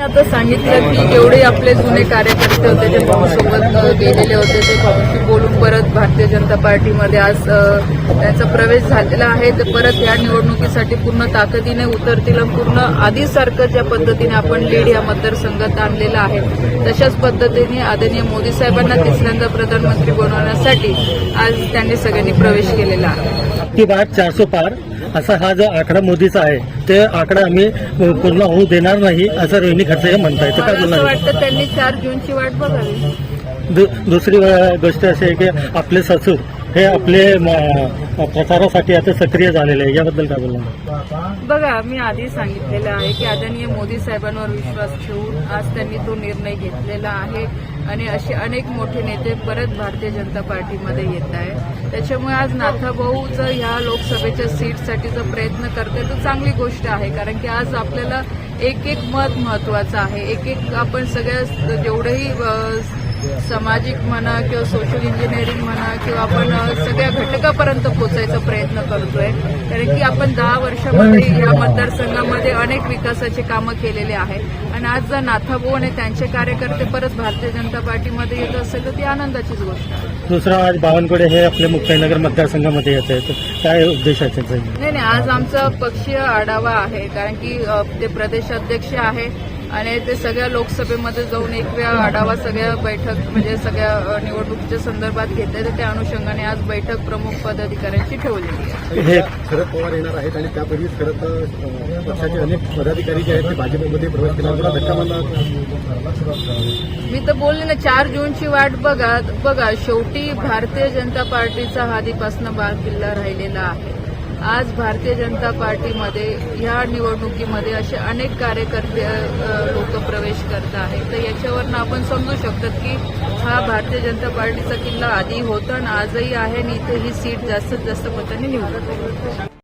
आता सांगितलं की जेवढे आपले जुने कार्यकर्ते होते जे भाऊसोबत गेलेले होते ते भाऊशी बोलून परत भारतीय जनता पार्टीमध्ये आज त्यांचा प्रवेश झालेला आहे. तर परत या निवडणुकीसाठी पूर्ण ताकदीने उतरतील पूर्ण आधीसारखं ज्या पद्धतीने आपण लीड या मतदारसंघात आणलेला आहे तशाच पद्धतीने आदरणीय मोदी साहेबांना तिसऱ्यांदा प्रधानमंत्री बनवण्यासाठी आज त्यांनी सगळ्यांनी प्रवेश केलेला आहे. बात चारशे पार असा हा जो आकडा मोदीचा आहे ते आकडा आम्ही पूर्ण होऊ देणार नाही असं रोहिणी खडसे हे म्हणताय तर काय बोलणार? त्यांनी चार जूनची वाट बघावी. दुसरी गोष्ट अशी आहे की आपले ससूर हे आपले प्रचारासाठी आता सक्रिय झालेले आहे. याबद्दल काय बोलणार? बघा मी आधी सांगितलेलं आहे की आदरणीय मोदी साहेबांवर विश्वास ठेवून आज त्यांनी तो निर्णय घेतलेला आहे आणि असे अनेक मोठे नेते परत भारतीय जनता पार्टीमध्ये येत आहे त्याच्यामुळे आज नाथाभाऊ जर ह्या लोकसभेच्या सीटसाठी जो प्रयत्न करते तो चांगली गोष्ट आहे. कारण की आज आपल्याला एक एक मत महत्वाचं आहे. एक एक आपण सगळ्या जेवढेही सामाजिक म्हणा किंवा सोशल इंजिनिअरिंग म्हणा किंवा आपण सगळ्या घटकापर्यंत पोहोचायचा प्रयत्न करतोय. कारण की आपण दहा वर्षामध्ये या मतदारसंघामध्ये अनेक विकासाचे कामं केलेले आहे आणि आज जर नाथाभाऊ आणि त्यांचे कार्यकर्ते परत भारतीय जनता पार्टीमध्ये येत असेल तर ती आनंदाचीच गोष्ट आहे. दुसरा आज बावनकुळे हे आपले मुक्ताईनगर मतदारसंघामध्ये येत आहेत. काय उद्देशाचे जाईल नाही नाही आज आमचा पक्षीय आढावा आहे. कारण की ते प्रदेशाध्यक्ष आहे. आणि ते सगळ्या लोकसभेमध्ये जाऊन एक वेळा आढावा सगळ्या बैठक म्हणजे सगळ्या निवडणुकीच्या संदर्भात घेतले तर त्या अनुषंगाने आज बैठक प्रमुख पदाधिकाऱ्यांची ठेवलेली आहे. हे शरद पवार येणार आहेत आणि त्यापूर्वी खरं तर पक्षाचे अनेक पदाधिकारी जे आहेत ते भाजपमध्ये प्रवेश केला. मी तर बोलले ना चार जूनची वाट बघा बघा. शेवटी भारतीय जनता पार्टीचा हा आधीपासून बाळ किल्ला राहिलेला आहे. आज भारतीय जनता पार्टीमध्ये ह्या निवडणुकीमध्ये असे अनेक कार्यकर्ते लोक प्रवेश करत आहेत. तर याच्यावरनं आपण समजू शकतात की हा भारतीय जनता पार्टीचा किल्ला आधी होता आणि आजही आहे आणि इथे ही सीट जास्तीत जास्त मतांनी निवडत आहे